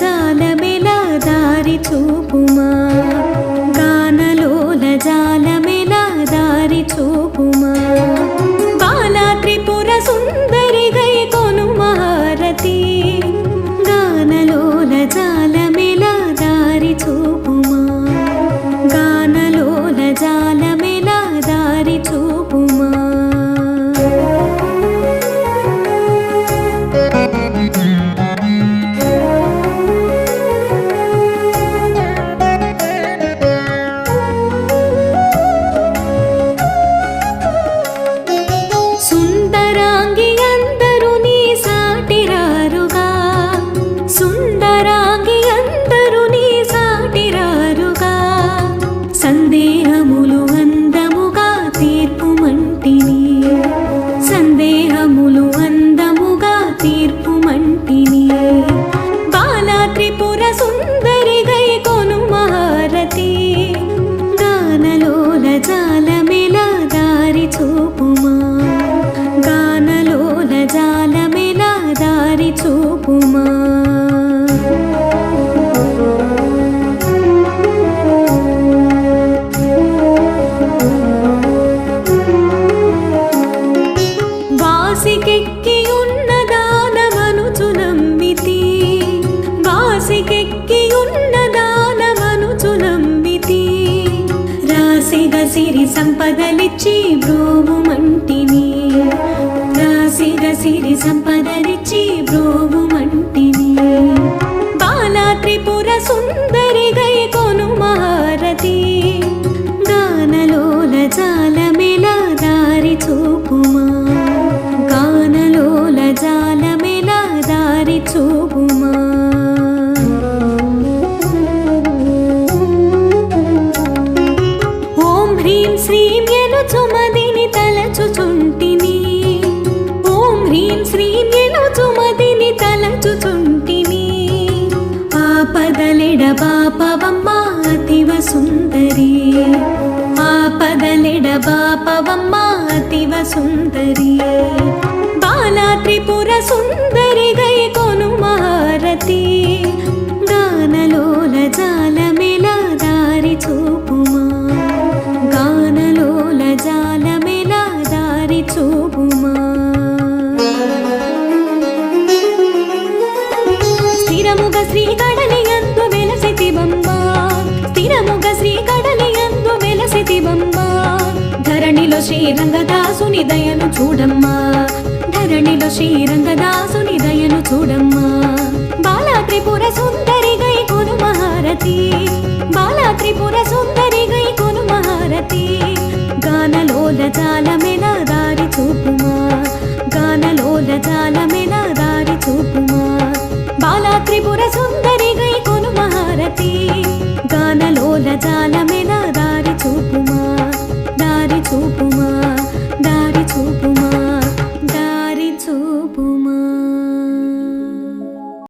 జాలమెలా దారి చూపు. రాసిగ సిరి సంపదలిచ్చి బ్రోము మంటిని రాసిగ సిరి సంపదలిచ్చి బ్రోము మంటిని బాలా త్రిపుర సుందరి గై కొను మహారతి గానలోల జాలమెలా దారి చూపుమా. శ్రీం ఎను చుమదిని తలచుచుంటిని. ఓం హ్రీం శ్రీం ఎను చుమదిని తలచుచుంటిని. ఆపదలెడ పాపవమ్మ అతివ సుందరి ఆపదలెడ పాపవమ్మ అతివ సుందరి బాలా త్రిపుర సుందరి గై కొనుమా స్థిరముగ శ్రీ కడలియందు వెలసితి బొమ్మ. స్థిరముగ శ్రీ కడలియందు వెలసితి బొమ్మ. ధరణిలో శ్రీరంగదాసుని దయను చూడమ్మా. ధరణిలో శ్రీరంగదాసుని దయను చూడమ్మా. బాలా త్రిపుర సుందరి గై కొను మహారతి. బాలా త్రిపుర సుందరి గై కొను మహారతి. గానలోల జాలమెన దారి చూపుమా. గానలోల జాలమె త్రిపుర సుందరిగై కొను మహారతి. గానలోల జాలమెన దారి చూపు